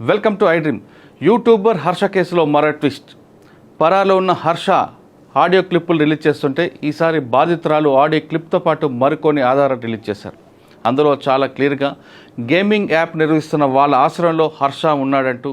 Welcome to I dream YouTuber Harsha కేసులో మరో twist పరాలో ఉన్న హర్ష ఆడియో క్లిప్పులు రిలీజ్ చేస్తుంటే ఈసారి బాధితురాలు ఆడియో క్లిప్తో పాటు మరికొన్ని ఆధారాలు రిలీజ్ చేశారు. అందులో చాలా క్లియర్గా గేమింగ్ యాప్ నిర్వహిస్తున్న వాళ్ళ ఆశ్రయంలో హర్ష ఉన్నాడంటూ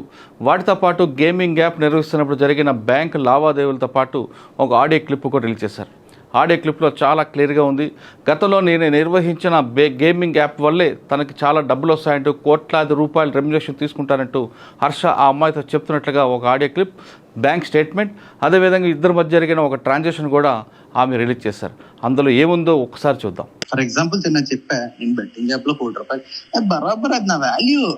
వాటితో పాటు గేమింగ్ యాప్ నిర్వహిస్తున్నప్పుడు జరిగిన బ్యాంక్ లావాదేవీలతో పాటు ఒక ఆడియో క్లిప్ కూడా రిలీజ్ చేశారు. ఆడియో క్లిప్లో చాలా క్లియర్గా ఉంది. గతంలో నేను నిర్వహించిన బే గేమింగ్ యాప్ వల్లే తనకి చాలా డబ్బులు వస్తాయంటూ కోట్లాది రూపాయలు రెమ్యులేషన్ తీసుకుంటానంటూ హర్ష ఆ అమ్మాయితో చెప్తున్నట్లుగా ఒక ఆడియో క్లిప్ బ్యాంక్ స్టేట్మెంట్ అదేవిధంగా ఇద్దరి మధ్య జరిగిన ఒక ట్రాన్సాక్షన్ కూడా ఆమె రిలీజ్ చేశారు. అందులో ఏముందో ఒకసారి చూద్దాం. ఫర్ ఎగ్జాంపుల్ చిన్న చెప్పా నేను బెట్టింగ్ యాప్లో కోటి రూపాయలు. బరాబర్ అది నా వాల్యూ.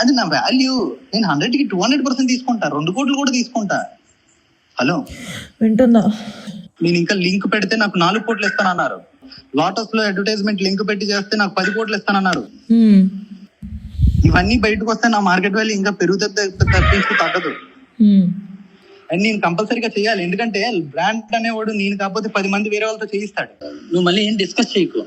అది నా వాల్యూ. నేను హండ్రెడ్కి టూ హండ్రెడ్ పర్సెంట్ తీసుకుంటా. రెండు కోట్లు కూడా తీసుకుంటా. హలో? వింటున్నా. నేను ఇంకా లింక్ పెడితే నాకు నాలుగు కోట్లు ఇస్తానన్నారు. లోటస్లో అడ్వర్టైజ్మెంట్ లింక్ పెట్టి చేస్తే నాకు పది కోట్లు ఇస్తానన్నారు. ఇవన్నీ బయటకు వస్తే నా మార్కెట్ వాల్యూ ఇంకా పెరుగుతుంది తప్పించి తగ్గదు. అండ్ నేను కంపల్సరీగా చేయాలి. ఎందుకంటే బ్రాండ్ అనేవాడు నేను కాకపోతే పది మంది వేరే వాళ్ళతో చేయిస్తాడు. నువ్వు మళ్ళీ ఏం డిస్కస్ చేయకు.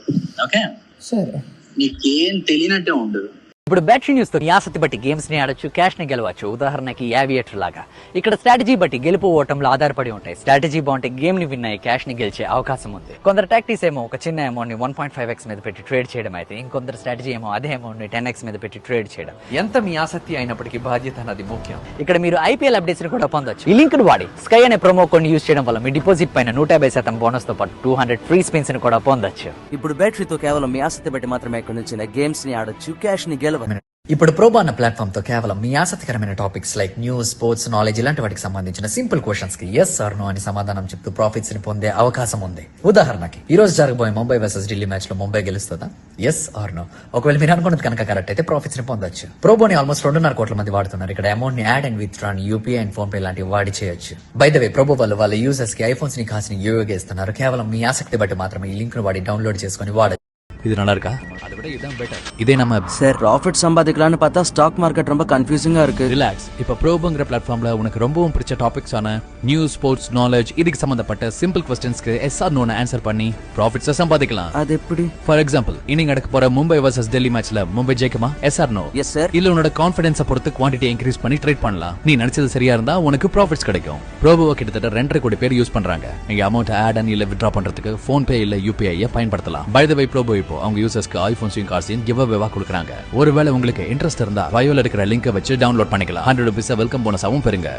ఓకే సరే. నీకేం తెలియనట్టే ఉండదు ఇప్పుడు బ్యాటరీ న్యూస్తో ఆసక్తి బట్టి గేమ్స్ని ఆడొచ్చు క్యాష్ని గెలవచ్చు. ఉదాహరణకి యావియేటర్ లాగా. ఇక్కడ స్ట్రాటజీ బట్టి గెలుపు ఓటంలో ఆధారపడి ఉంటాయి. స్ట్రాటజీ బాగుంటే గేమ్ని విన్ అయ్యి క్యాష్ని గెలిచే అవకాశం ఉంది. కొందరు టాక్టీస్ ఏమో ఒక చిన్న అమౌంట్ని వన్ పాయింట్ ఫైవ్ ఎక్స్ మీద పెట్టి ట్రేడ్ చేయడం అయితే ఇంకొందరు స్ట్రాటజీ ఏమో అదే అమౌంట్ని టెన్ ఎక్స్ మీద పెట్టి ట్రేడ్ చేయడం. ఎంత మీ ఆసక్తి అయినప్పటికీ బాధ్యత అన్నది ముఖ్యం. ఇక్కడ మీరు ఐపీఎల్ అప్డేట్స్ని కూడా పొందొచ్చు. ఈ లింక్ వాడి. స్కై అనే ప్రోమో కోడ్ యూస్ చేయడం వల్ల మీ డిపాజిట్ పైన నూట యాభై శాతం బోనస్తో పాటు టూ హండ్రెడ్ ఫ్రీ స్పిన్స్ని కూడా పొందొచ్చు. ఇప్పుడు బ్యాటరీతో కేవలం మీ ఆసక్తి బట్టి మాత్రమే ఇక్కడ నుంచి గేమ్స్ని ఆడొచ్చు క్యాష్ని గెలవచ్చు ఇప్పుడు ప్రోబో అన్న ప్లాట్ఫామ్తో కేవలం మీ ఆసక్తికరమైన topics like news sports knowledge ఇలాంటి వాటికి సంబంధించిన సింపుల్ క్వశ్చన్స్కి ఎస్ ఆర్ నో అని సమాధానం చెప్తూ ప్రాఫిట్స్ని పొందే అవకాశం ఉంది. ఉదాహరణకి ఈ రోజు జరగబోయే ముంబై వర్సెస్ ఢిల్లీ మ్యాచ్లో ముంబై గెలుస్తుందా? ఎస్ ఆర్ నో ఒకవేళ మీరు అనుకున్నది కనుక కరెక్ట్ అయితే ప్రాఫిట్స్ని పొందొచ్చు. ప్రోబోని ఆల్మోస్ట్ రెండున్నర కోట్ల మంది వాడుతున్నారు. ఇక్కడ అమౌంట్ని add and withdrawn UPI and PhonePe లాంటివి వాడి చేయొచ్చు. బై ద వే ప్రోబో వాళ్ళు వాళ్ళ యూజర్స్కి ఐఫోన్స్ని కాసిన యూఏగా ఇస్తున్నారు కేవలం మీ ఆసక్తి బట్టి మాత్రమే ఈ లింక్ను వాడి డౌన్లోడ్ చేసుకొని వాడచ్చు. இது நல்லா இருக்கா அதை விட இதான் பெட்டர் இதே நம்ம சார் ப்ராஃபிட் சம்பாதிக்கலாம்னு பார்த்தா ஸ்டாக் மார்க்கெட் ரொம்ப கன்ஃபியூசிங்கா இருக்கு. ரிலாக்ஸ் இப்ப ப்ரோபுங்கிற பிளாட்ஃபார்ம்ல உனக்கு ரொம்பவும் பிடிச்ச டாபிக்ஸான நியூஸ் ஸ்போர்ட்ஸ் நாலேஜ் இதுக்கு சம்பந்தப்பட்ட சிம்பிள் கொஸ்டின்ஸ்க்கு எஸ் ஆர் நோன ஆன்சர் பண்ணி ப்ராஃபிட்ஸை சம்பாதிக்கலாம். அது எப்படி? ஃபார் எக்ஸாம்பிள் இன்னைக்கு நடக்க போற மும்பை வர்சஸ் டெல்லி மேட்ச்ல Mumbai ஜெயிக்குமா? Yes or no yes sir இல்ல உன்னோட கான்ஃபிடன்ஸை பொறுத்து குவான்டிட்டி இன்க்ரீஸ் பண்ணி ட்ரேட் பண்ணலாம். நீ நினைச்சது சரியா இருந்தா உனக்கு ப்ராஃபிட்ஸ் கிடைக்கும். ப்ரோபோவை கிட்டத்தட்ட ரெண்டரை கோடி பேர் யூஸ் பண்றாங்க. நீங்க அமௌண்ட் ஆட் அண்ட் இல்ல வித்ரா பண்றதுக்கு ஃபோன் பே இல்ல யூபிஐ பயன்படுத்தலாம். பை த வை ப்ரோபோ இப்போ அவங்க யூசர்ஸ்க்கு ஐபோன்ஸையும் கார்ஸையும் கிவ் அவேவா கொடுக்குறாங்க ஒருவேளை உங்களுக்கு இன்ட்ரெஸ்ட் இருந்தா பயோல இருக்கிற லிங்கை வச்சு டவுன்லோட் பண்ணிக்கலாம் ஹண்ட்ரட் ருபீஸ் வெல்கம் போனஸாவும் பெறுங்க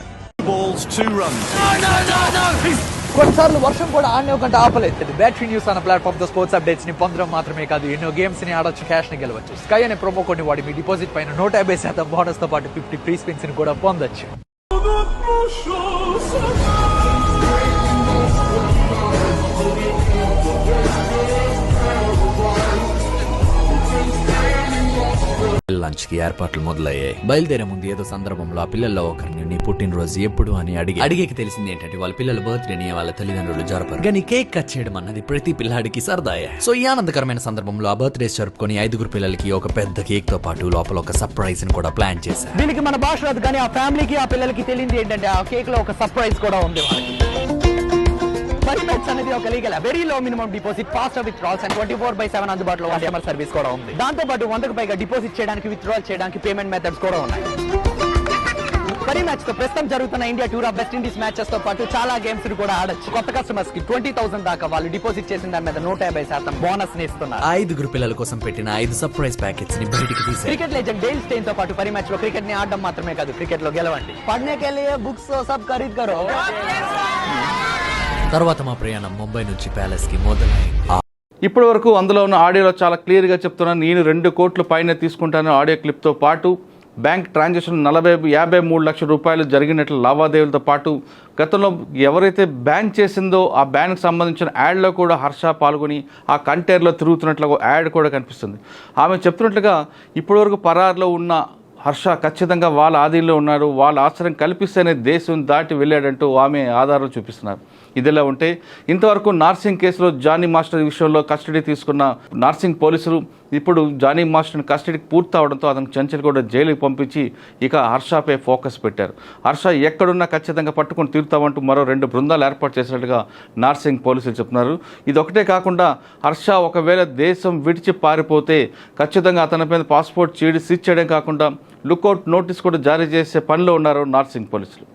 కొన్నిసార్లు వర్షం కూడా ఆడనే కంటే ఆపలేదు బ్యాటరీ న్యూస్ అన్న ప్లాట్ఫామ్ తో స్పోర్ట్స్ అప్డేట్స్ ని పొందడం మాత్రమే కాదు ఎన్నో గేమ్స్ ని ఆడొచ్చు క్యాష్ ని గెలవచ్చు స్కై అనే ప్రోమో కోడ్ ని వాడి మీ డిపాజిట్ పైన నూట యాభై శాతం బోనస్ తో పాటు ఫిఫ్టీ ఫ్రీ స్పిన్స్ ని కూడా పొందొచ్చు లంచ్కి ఏర్పాట్లు మొదలయ్యాయి. బయలుదేరే ముందు ఏదో సందర్భంలో ఆ పిల్లల్లో ఒకరిని నీ పుట్టినరోజు ఎప్పుడు? అని అడిగి అడిగేకి తెలిసింది ఏంటంటే వాళ్ళ పిల్లల బర్త్డేని వాళ్ళ తల్లిదండ్రులు జరపరు కానీ కేక్ కట్ చేయడం అన్నది ప్రతి పిల్లాడికి సరదాయే. సో ఈ ఆనందకరమైన సందర్భంలో ఆ బర్త్డే జరుపుకొని ఐదుగురు పిల్లలకి ఒక పెద్ద కేక్తో పాటు లోపల ఒక సర్ప్రైజ్ని కూడా ప్లాన్ చేశారు. దీనికి మన భాష రాదు కానీ ఆ ఫ్యామిలీకి ఆ పిల్లలకి తెలియదు ఏంటంటే ఆ కేక్లో ఒక సర్ప్రైజ్ కూడా ఉంది వాళ్ళకి. పరిమెట్స్ అనేది ఒక legal very low minimum deposit fast with withdrawals and twenty four by seven అందుబాటులో కస్టమర్ సర్వీస్ కూడా ఉంది. దాంతో పాటు వందకు పైగా డిపాజిట్ చేయడానికి విత్ విత్డ్రాల్ చేయడానికి పేమెంట్ మెథడ్స్ కూడా ఉన్నాయి. పరి మ్యాచ్తో ప్రస్తుతం జరుగుతున్న India tour of West Indies మ్యాచెస్తో పాటు చాలా గేమ్స్ కూడా ఆడచ్చు. కొత్త కస్టమర్స్కి ట్వంటీ థౌసండ్ దాకా వాళ్ళు డిపాజిట్ చేసిన దాని మీద నూట యాభై శాతం బోనస్ని ఇస్తున్నారు. ఐదుగురు పిల్లల కోసం పెట్టిన ఐదు సర్ప్రైజ్ ప్యాకెట్స్ని బయటికి తీసి క్రికెట్ లెజెండ్ డేల్ స్టెయిన్తో పాటు పరి మ్యాచ్లో క్రికెట్ని ఆడడం మాత్రమే కాదు క్రికెట్లో గెలవండి. పడనే కే బుక్స్ సబ్ ఖరీద్ కరో? తర్వాత మా ప్రయాణం ముంబై నుంచి ప్యాలెస్కి మొదలైంది. ఇప్పటి వరకు అందులో ఉన్న ఆడియోలో చాలా క్లియర్గా చెప్తున్నాను నేను రెండు కోట్ల పైన తీసుకుంటాను ఆడియో క్లిప్తో పాటు. బ్యాంక్ ట్రాన్సాక్షన్ నలభై యాభై మూడు లక్షల రూపాయలు జరిగినట్లు లావాదేవీలతో పాటు. గతంలో ఎవరైతే బ్యాన్ చేసిందో ఆ బ్యాన్కి సంబంధించిన యాడ్లో కూడా హర్ష పాల్గొని ఆ కంటైనర్లో తిరుగుతున్నట్లు ఒక యాడ్ కూడా కనిపిస్తుంది. ఆమె చెప్తున్నట్లుగా ఇప్పటివరకు పరారులో ఉన్న హర్ష ఖచ్చితంగా వాళ్ళ ఆధీనంలో ఉన్నారు. వాళ్ళ ఆశ్రయం కల్పిస్తేనే దేశం దాటి వెళ్ళాడంటూ ఆమె ఆధారాలు చూపిస్తున్నారు. ఇదిలా ఉంటే ఇంతవరకు నార్సింగ్ కేసులో జానీ మాస్టర్ విషయంలో కస్టడీ తీసుకున్న నార్సింగ్ పోలీసులు ఇప్పుడు జానీ మాస్టర్ని కస్టడీకి పూర్తి అవడంతో అతను చంచల్ కూడా జైలుకి పంపించి ఇక హర్షపై ఫోకస్ పెట్టారు. హర్ష ఎక్కడున్నా ఖచ్చితంగా పట్టుకొని తీరుతామంటూ మరో రెండు బృందాలు ఏర్పాటు చేసినట్టుగా నార్సింగ్ పోలీసులు చెప్తున్నారు. ఇది ఒకటే కాకుండా హర్ష ఒకవేళ దేశం విడిచి పారిపోతే ఖచ్చితంగా అతనిపై పాస్పోర్ట్ చీడి సీజ్ చేయడం కాకుండా లుకౌట్ నోటీస్ కూడా జారీ చేసే పనిలో ఉన్నారు నార్సింగ్ పోలీసులు.